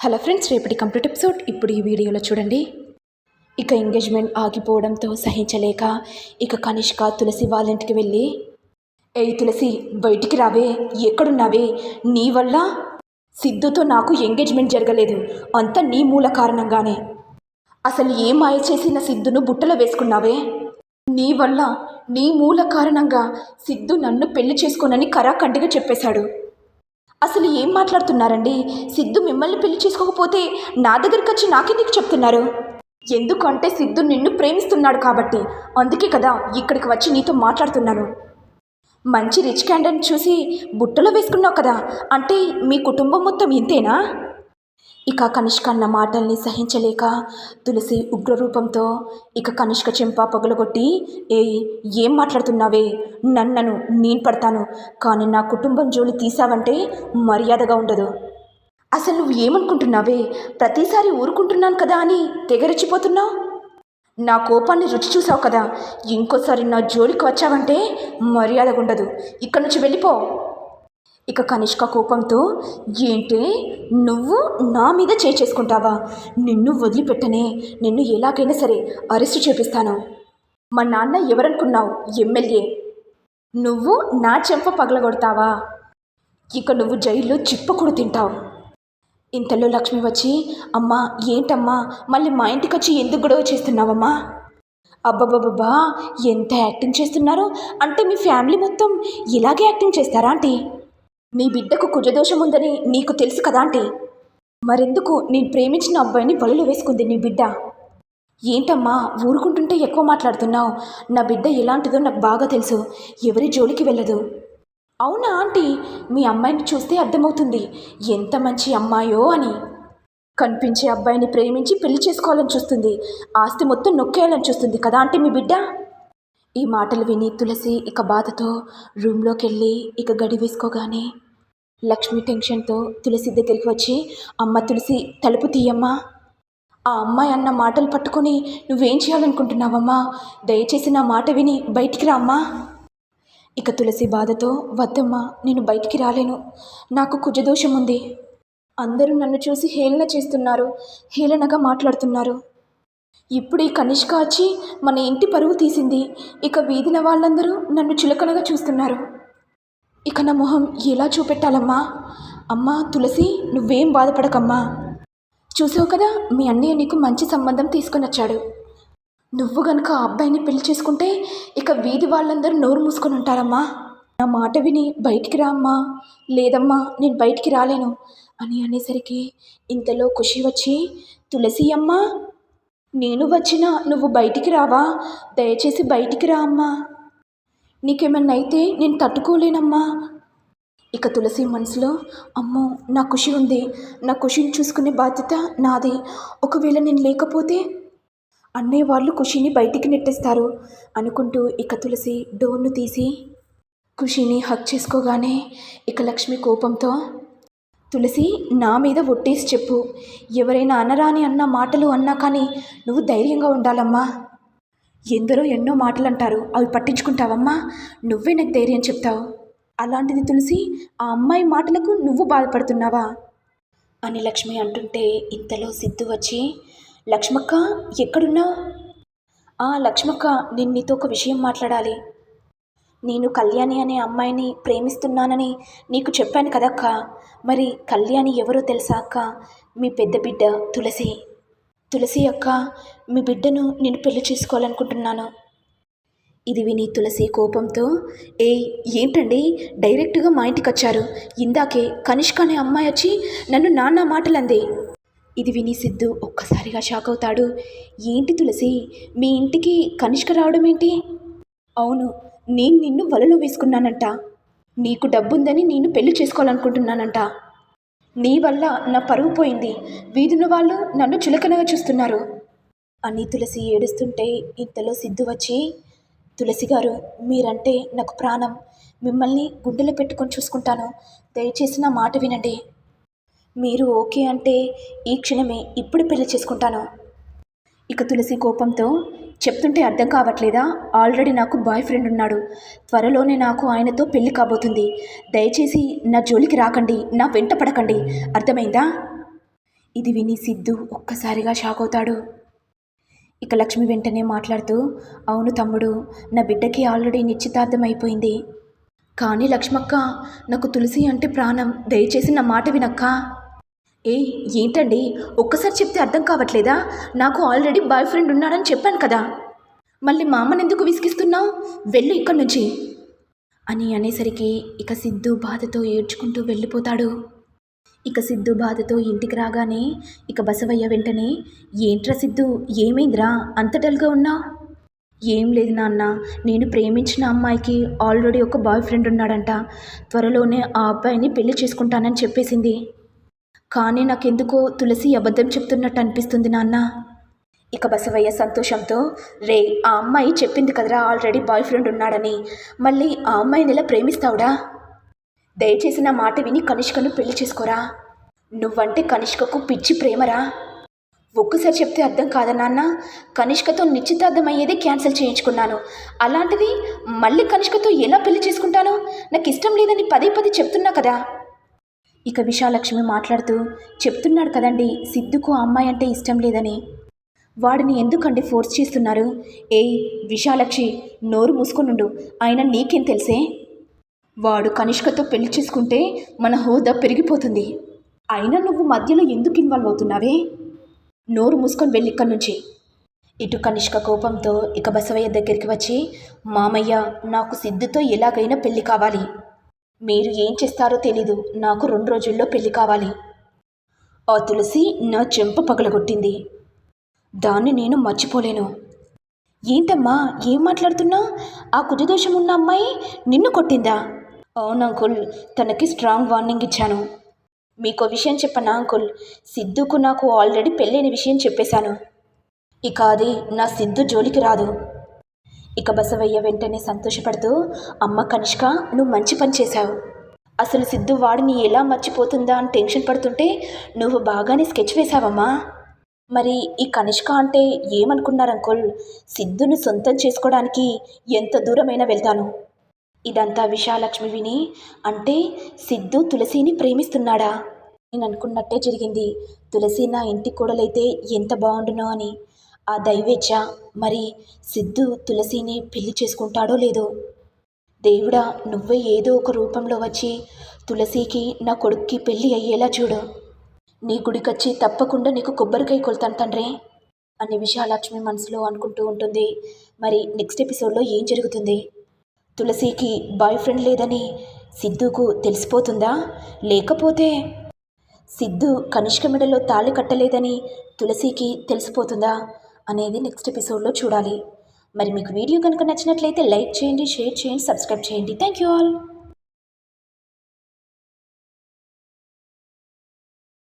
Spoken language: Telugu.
హలో ఫ్రెండ్స్ రేపటి కంప్లీట్ ఎపిసోడ్. ఇప్పుడు ఈ వీడియోలో చూడండి. ఇక ఎంగేజ్మెంట్ ఆగిపోవడంతో సహించలేక ఇక కనిష్క తులసి వాళ్ళ ఇంటికి వెళ్ళి ఏ తులసి బయటికి రావే ఎక్కడున్నావే? నీ వల్ల సిద్ధుతో నాకు ఎంగేజ్మెంట్ జరగలేదు. అంతా నీ మూల కారణంగానే. అసలు ఏ మాయ చేసిన సిద్ధును బుట్టలో వేసుకున్నావే? నీ వల్ల నీ మూల కారణంగా సిద్ధు నన్ను పెళ్ళి చేసుకోనని కరాఖండిగా చెప్పేశాడు. అసలు ఏం మాట్లాడుతున్నారండి? సిద్ధు మిమ్మల్ని పెళ్ళి చేసుకోకపోతే నా దగ్గరికి వచ్చి నాకెందుకు చెప్తున్నారు? ఎందుకంటే సిద్ధు నిన్ను ప్రేమిస్తున్నాడు కాబట్టి. అందుకే కదా ఇక్కడికి వచ్చి నీతో మాట్లాడుతున్నాను మంచి రిచ్ క్యాండిడేట్ చూసి బుట్టలో వేసుకున్నావు కదా. అంటే మీ కుటుంబం మొత్తం ఇంతేనా? ఇక కనిష్క అన్న మాటల్ని సహించలేక తులసి ఉగ్రరూపంతో ఇక కనిష్క చెంప పగలగొట్టి ఏ ఏం మాట్లాడుతున్నావే? నన్నను నేను పడతాను. కానీ నా కుటుంబం జోలి తీసావంటే మర్యాదగా ఉండదు. అసలు నువ్వు ఏమనుకుంటున్నావే? ప్రతిసారి ఊరుకుంటున్నాను కదా అని తెగరెచ్చిపోతున్నావు నా కోపాన్ని రుచి చూసావు కదా? ఇంకోసారి నా జోలికి వచ్చావంటే మర్యాదగా ఉండదు ఇక్కడి నుంచి వెళ్ళిపో. ఇక కనిష్క కోపంతో ఏంటి? నువ్వు నా మీద చేసుకుంటావా నిన్ను వదిలిపెట్టనే నిన్ను ఎలాగైనా సరే అరెస్టు చేపిస్తాను. మా నాన్న ఎవరనుకున్నావు? ఎమ్మెల్యే. నువ్వు నా చెంప పగలగొడతావా? ఇక నువ్వు జైల్లో చిప్పకుడు తింటావు. ఇంతలో లక్ష్మి వచ్చి అమ్మా ఏంటమ్మా? మళ్ళీ మా ఇంటికి వచ్చి ఎందుకు గొడవ చేస్తున్నావమ్మా? అబ్బబ్బబ్బా ఎంత యాక్టింగ్ చేస్తున్నారు? అంటే మీ ఫ్యామిలీ మొత్తం ఇలాగే యాక్టింగ్ చేస్తారా ఆంటీ? నీ బిడ్డకు కుజదోషముందని నీకు తెలుసు కదా ఆంటీ. మరెందుకు నేను ప్రేమించిన అబ్బాయిని బలులు వేసుకుంది నీ బిడ్డ? ఏంటమ్మా ఊరుకుంటుంటే ఎక్కువ మాట్లాడుతున్నావు. నా బిడ్డ ఎలాంటిదో నాకు బాగా తెలుసు. ఎవరి జోలికి వెళ్ళదు. అవునా ఆంటీ? మీ అమ్మాయిని చూస్తే అర్థమవుతుంది. ఎంత మంచి అమ్మాయో అని. కనిపించే అబ్బాయిని ప్రేమించి పెళ్ళి చేసుకోవాలని చూస్తుంది. ఆస్తి మొత్తం నొక్కేయాలని చూస్తుంది కదా అంటే మీ బిడ్డ? ఈ మాటలు విని తులసి ఇక బాధతో రూమ్లోకి వెళ్ళి ఇక గడి వేసుకోగానే లక్ష్మి టెన్షన్తో తులసి దగ్గరికి వచ్చి అమ్మ తులసి తలుపు తీయమ్మా. ఆ అమ్మాయి అన్న మాటలు పట్టుకొని నువ్వేం చేయాలనుకుంటున్నావమ్మా? దయచేసి నా మాట విని బయటికి రా అమ్మా. ఇక తులసి బాధతో వద్దమ్మా నేను బయటికి రాలేను. నాకు కుజదోషం ఉంది అందరూ నన్ను చూసి హేళన చేస్తున్నారు. హేళనగా మాట్లాడుతున్నారు. ఇప్పుడు ఈ కనిష్క వచ్చి మన ఇంటి పరువు తీసింది. ఇక వీధిన వాళ్ళందరూ నన్ను చులకనగా చూస్తున్నారు. ఇక నా మొహం ఎలా చూపెట్టాలమ్మా? అమ్మా తులసి నువ్వేం బాధపడకమ్మా. చూసావు కదా మీ అన్నయ్య నీకు మంచి సంబంధం తీసుకొని వచ్చాడు. నువ్వు గనుక ఆ అబ్బాయిని పెళ్ళి చేసుకుంటే ఇక వీధి వాళ్ళందరూ నోరు మూసుకొని ఉంటారమ్మా. నా మాట విని బయటికి రా అమ్మా. లేదమ్మా నేను బయటికి రాలేను. అని అనేసరికి ఇంతలో ఖుషి వచ్చి తులసి అమ్మా నేను వచ్చినా నువ్వు బయటికి రావా? దయచేసి బయటికి రా అమ్మా. నీకేమన్నా అయితే నేను తట్టుకోలేనమ్మా. ఇక తులసి మనసులో అమ్మో నా ఖుషి ఉంది. నా ఖుషిని చూసుకునే బాధ్యత నాది. ఒకవేళ నేను లేకపోతే అన్నయ్య వాళ్ళు ఖుషిని బయటికి నెట్టేస్తారు అనుకుంటూ ఇక తులసి డోర్ను తీసి ఖుషిని హక్ చేసుకోగానే ఇక లక్ష్మి కోపంతో తులసి నా మీద ఒట్టేసి చెప్పు. ఎవరైనా అనరాని అన్న మాటలు అన్నా కానీ నువ్వు ధైర్యంగా ఉండాలమ్మా. ఎందరో ఎన్నో మాటలు అంటారు అవి పట్టించుకుంటావమ్మా. నువ్వే నాకు ధైర్యం చెప్తావు. అలాంటిది తులసి ఆ అమ్మాయి మాటలకు నువ్వు బాధపడుతున్నావా? అని లక్ష్మి అంటుంటే ఇంతలో సిద్ధు వచ్చి లక్ష్మక్క ఎక్కడున్నావు? ఆ లక్ష్మక్క నేను నీతో ఒక విషయం మాట్లాడాలి. నేను కళ్యాణి అనే అమ్మాయిని ప్రేమిస్తున్నానని నీకు చెప్పాను కదక్కా? మరి కళ్యాణి ఎవరో తెలుసా అక్క? మీ పెద్ద బిడ్డ తులసి. తులసి అక్క మీ బిడ్డను నేను పెళ్ళి చేసుకోవాలనుకుంటున్నాను. ఇది విని తులసి కోపంతో ఏ ఏంటండి? డైరెక్ట్గా మా ఇంటికి వచ్చారు. ఇందాకే కనిష్క అనే అమ్మాయి వచ్చి నన్ను నాన్న మాటలంది. ఇది విని సిద్ధు ఒక్కసారిగా షాక్ అవుతాడు. ఏంటి తులసి? మీ ఇంటికి కనిష్క రావడం ఏంటి? అవును నేను నిన్ను వలలో వేసుకున్నానంట. నీకు డబ్బుందని నేను పెళ్ళి చేసుకోవాలనుకుంటున్నానంట. నీ వల్ల నా పరువు పోయింది. వీధిన వాళ్ళు నన్ను చులకనగా చూస్తున్నారు. అని తులసి ఏడుస్తుంటే ఇంతలో సిద్ధు వచ్చి తులసి గారు మీరంటే నాకు ప్రాణం. మిమ్మల్ని గుండెలో పెట్టుకొని చూసుకుంటాను. దయచేసి నా మాట వినండి. మీరు ఓకే అంటే ఈ క్షణమే ఇప్పుడు పెళ్ళి చేసుకుంటాను. ఇక తులసి కోపంతో చెప్తుంటే అర్థం కావట్లేదా? ఆల్రెడీ నాకు బాయ్ ఫ్రెండ్ ఉన్నాడు. త్వరలోనే నాకు ఆయనతో పెళ్ళి కాబోతుంది. దయచేసి నా జోలికి రాకండి నా వెంట పడకండి. అర్థమైందా? ఇది విని సిద్ధు ఒక్కసారిగా షాక్ అవుతాడు. ఇక లక్ష్మి వెంటనే మాట్లాడుతూ అవును తమ్ముడు నా బిడ్డకి ఆల్రెడీ నిశ్చితార్థం అయిపోయింది. కానీ లక్ష్మక్క నాకు తులసి అంటే ప్రాణం. దయచేసి నా మాట వినక్కా? ఏ ఏంటండి? ఒక్కసారి చెప్తే అర్థం కావట్లేదా? నాకు ఆల్రెడీ బాయ్ ఫ్రెండ్ ఉన్నాడని చెప్పాను కదా. మళ్ళీ మా అమ్మని ఎందుకు విసిగిస్తున్నావు? వెళ్ళు ఇక్కడి నుంచి. అని అనేసరికి ఇక సిద్ధు బాధతో ఏడ్చుకుంటూ వెళ్ళిపోతాడు. ఇక సిద్ధు బాధతో ఇంటికి రాగానే ఇక బసవయ్య వెంటనే ఏంట్రా సిద్ధు ఏమైందిరా? అంత డల్గా ఉన్నావు? ఏం లేదు నాన్న నేను ప్రేమించిన అమ్మాయికి ఆల్రెడీ ఒక బాయ్ ఫ్రెండ్ ఉన్నాడంట. త్వరలోనే ఆ అబ్బాయిని పెళ్ళి చేసుకుంటానని చెప్పేసింది. కానీ నాకెందుకో తులసి అబద్ధం చెప్తున్నట్టు అనిపిస్తుంది నాన్న. ఇక బసవయ్య సంతోషంతో రే ఆ అమ్మాయి చెప్పింది కదరా ఆల్రెడీ బాయ్ ఫ్రెండ్ ఉన్నాడని. మళ్ళీ ఆ అమ్మాయిని ఎలా ప్రేమిస్తావుడా? దయచేసి నా మాట విని కనిష్కను పెళ్ళి చేసుకోరా. నువ్వంటే కనిష్కకు పిచ్చి ప్రేమరా. ఒక్కసారి చెప్తే అర్థం కాదా నాన్న? కనిష్కతో నిశ్చితార్థం అయ్యేది క్యాన్సిల్ చేయించుకున్నాను. అలాంటిది మళ్ళీ కనిష్కతో ఎలా పెళ్ళి చేసుకుంటాను? నాకు ఇష్టం లేదని పదే పదే చెప్తున్నా కదా. ఇక విశాలక్ష్మి మాట్లాడుతూ చెప్తున్నాడు కదండి సిద్ధుకు అమ్మాయి అంటే ఇష్టం లేదని. వాడిని ఎందుకండి ఫోర్స్ చేస్తున్నారు? ఏయ్ విశాలక్షి నోరు మూసుకొనుండు. ఆయన నీకేం తెలిసే? వాడు కనిష్కతో పెళ్ళి చేసుకుంటే మన హోదా పెరిగిపోతుంది. అయినా నువ్వు మధ్యలో ఎందుకు ఇన్వాల్వ్ అవుతున్నావే? నోరు మూసుకొని వెళ్ళి ఇక్కడి నుంచి. ఇటు కనిష్క కోపంతో ఇక బసవయ్య దగ్గరికి వచ్చి మామయ్య నాకు సిద్ధుతో ఎలాగైనా పెళ్ళి కావాలి. మీరు ఏం చేస్తారో తెలీదు. నాకు రెండు రోజుల్లో పెళ్ళి కావాలి. ఆ తులసి నా చెంప పగలగొట్టింది. దాన్ని నేను మర్చిపోలేను. ఏంటమ్మా? ఏం మాట్లాడుతున్నా? ఆ కుజదోషం ఉన్న అమ్మాయి నిన్ను కొట్టిందా? అవును అంకుల్ తనకి స్ట్రాంగ్ వార్నింగ్ ఇచ్చాను. మీకు విషయం చెప్పనా అంకుల్? సిద్ధుకు నాకు ఆల్రెడీ పెళ్ళైన విషయం చెప్పేశాను. ఇక అది నా సిద్ధు జోలికి రాదు. ఇక బసవయ్య వెంటనే సంతోషపడుతూ అమ్మ కనిష్క నువ్వు మంచి పని చేశావు. అసలు సిద్ధు వాడిని ఎలా మర్చిపోతుందా అని టెన్షన్ పడుతుంటే నువ్వు బాగానే స్కెచ్ వేశావమ్మా. మరి ఈ కనిష్క అంటే ఏమనుకున్నారు అంకుల్? సిద్ధును సొంతం చేసుకోవడానికి ఎంత దూరమైనా వెళ్తాను. ఇదంతా విశాలక్ష్మి విని అంటే సిద్ధు తులసిని ప్రేమిస్తున్నాడా? నేను అనుకున్నట్టే జరిగింది. తులసి నా ఇంటి కూడలైతే ఎంత బాగుండునో అని. ఆ దైవేచ్ఛ మరి సిద్ధు తులసిని పెళ్ళి చేసుకుంటాడో లేదో? దేవుడా నువ్వే ఏదో ఒక రూపంలో వచ్చి తులసికి నా కొడుక్కి పెళ్ళి అయ్యేలా చూడు. నీ గుడికొచ్చి తప్పకుండా నీకు కొబ్బరికాయ కొలుతాను తండ్రి అని విశాలక్ష్మి మనసులో అనుకుంటూ ఉంటుంది. మరి నెక్స్ట్ ఎపిసోడ్లో ఏం జరుగుతుంది? తులసికి బాయ్ ఫ్రెండ్ లేదని సిద్ధుకు తెలిసిపోతుందా? లేకపోతే సిద్ధు కనిష్క మెడలో తాళి కట్టలేదని తులసికి తెలిసిపోతుందా? అనేది నెక్స్ట్ ఎపిసోడ్లో చూడాలి. మరి మీకు వీడియో కనుక నచ్చినట్లయితే లైక్ చేయండి షేర్ చేయండి సబ్స్క్రైబ్ చేయండి. Thank you all